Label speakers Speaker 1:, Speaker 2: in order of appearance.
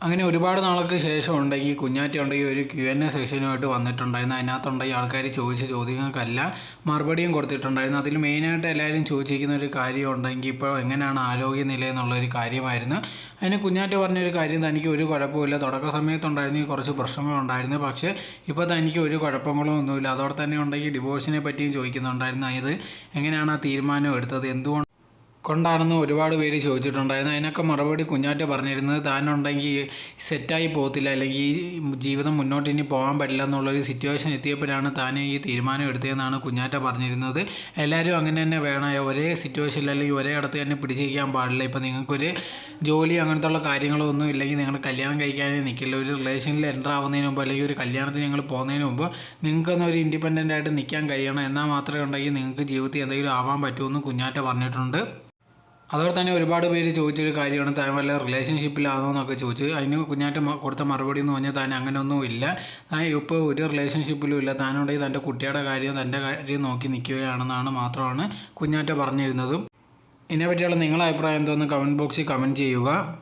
Speaker 1: അങ്ങനെ ഒരുപാട് നാൾക്ക് ശേഷം ഉണ്ടെങ്കിൽ കുഞ്ഞാറ്റ ഉണ്ടെങ്കിൽ ഒരു ക്യു എൻ എ സെക്ഷനുമായിട്ട് വന്നിട്ടുണ്ടായിരുന്നു. അതിനകത്തുണ്ടെങ്കിൽ ആൾക്കാർ ചോദിച്ച ചോദ്യങ്ങൾക്കല്ല മറുപടിയും കൊടുത്തിട്ടുണ്ടായിരുന്നു. അതിൽ മെയിനായിട്ട് എല്ലാവരും ചോദിച്ചിരിക്കുന്ന ഒരു കാര്യം ഉണ്ടെങ്കിൽ ഇപ്പോൾ എങ്ങനെയാണ് ആരോഗ്യനില എന്നുള്ളൊരു കാര്യമായിരുന്നു. അതിന് കുഞ്ഞാറ്റ പറഞ്ഞൊരു കാര്യം തനിക്ക് ഒരു കുഴപ്പമില്ല തുടക്ക സമയത്തുണ്ടായിരുന്നെങ്കിൽ കുറച്ച് പ്രശ്നങ്ങളുണ്ടായിരുന്നു. പക്ഷേ ഇപ്പോൾ തനിക്ക് ഒരു കുഴപ്പങ്ങളും ഒന്നുമില്ല അതോടെ തന്നെ ഉണ്ടെങ്കിൽ ഡിവോഴ്സിനെ പറ്റിയും ചോദിക്കുന്നുണ്ടായിരുന്നു. അത് എങ്ങനെയാണ് ആ തീരുമാനം എടുത്തത്? എന്തുകൊണ്ട് കൊണ്ടാണെന്ന് ഒരുപാട് പേര് ചോദിച്ചിട്ടുണ്ടായിരുന്നു. അതിനൊക്കെ മറുപടി കുഞ്ഞാറ്റ പറഞ്ഞിരുന്നത് താനുണ്ടെങ്കിൽ സെറ്റായി പോകത്തില്ല അല്ലെങ്കിൽ ഈ ജീവിതം മുന്നോട്ട് ഇനി പോകാൻ പറ്റില്ല എന്നുള്ളൊരു സിറ്റുവേഷൻ എത്തിയപ്പോഴാണ് താൻ ഈ തീരുമാനം എടുത്തതെന്നാണ് കുഞ്ഞാറ്റ പറഞ്ഞിരുന്നത്. എല്ലാവരും അങ്ങനെ തന്നെ വേണം. ഒരേ സിറ്റുവേഷനിൽ അല്ലെങ്കിൽ ഒരേ ഇടത്ത് തന്നെ പിടിച്ചിരിക്കാൻ പാടില്ല. ഇപ്പോൾ നിങ്ങൾക്കൊരു ജോലി അങ്ങനത്തെ ഉള്ള കാര്യങ്ങളൊന്നും ഇല്ലെങ്കിൽ നിങ്ങൾ കല്യാണം കഴിക്കാനേ നിൽക്കില്ല. ഒരു റിലേഷനിൽ എന്റർ ആവുന്നതിന് മുമ്പ് അല്ലെങ്കിൽ ഒരു കല്യാണത്തിന് ഞങ്ങൾ പോകുന്നതിന് മുമ്പ് നിങ്ങൾക്കൊന്ന് ഒരു ഇൻഡിപെൻഡന്റ് ആയിട്ട് നിൽക്കാൻ കഴിയണം. എന്നാൽ മാത്രമേ ഉണ്ടെങ്കിൽ നിങ്ങൾക്ക് ജീവിതത്തിൽ എന്തെങ്കിലും ആവാൻ പറ്റുമെന്ന് കുഞ്ഞാറ്റ പറഞ്ഞിട്ടുണ്ട്. അതുപോലെ തന്നെ ഒരുപാട് പേര് ചോദിച്ചൊരു കാര്യമാണ് താൻ വല്ല റിലേഷൻഷിപ്പിലാണോ എന്നൊക്കെ ചോദിച്ചു. അതിന് കുഞ്ഞാറ്റ കൊടുത്ത മറുപടി എന്ന് പറഞ്ഞാൽ താൻ അങ്ങനെയൊന്നും ഇല്ല. താൻ ഇപ്പോൾ ഒരു റിലേഷൻഷിപ്പിലും ഇല്ല. താനുണ്ടെങ്കിൽ തന്റെ കുട്ടിയുടെ കാര്യം തന്റെ കാര്യം നോക്കി നിൽക്കുകയാണെന്നാണ് മാത്രമാണ് കുഞ്ഞാറ്റ പറഞ്ഞിരുന്നതും. ഇതിനെപ്പറ്റിയുള്ള നിങ്ങളുടെ അഭിപ്രായം എന്തോന്ന് കമന്റ് ബോക്സിൽ കമന്റ് ചെയ്യുക.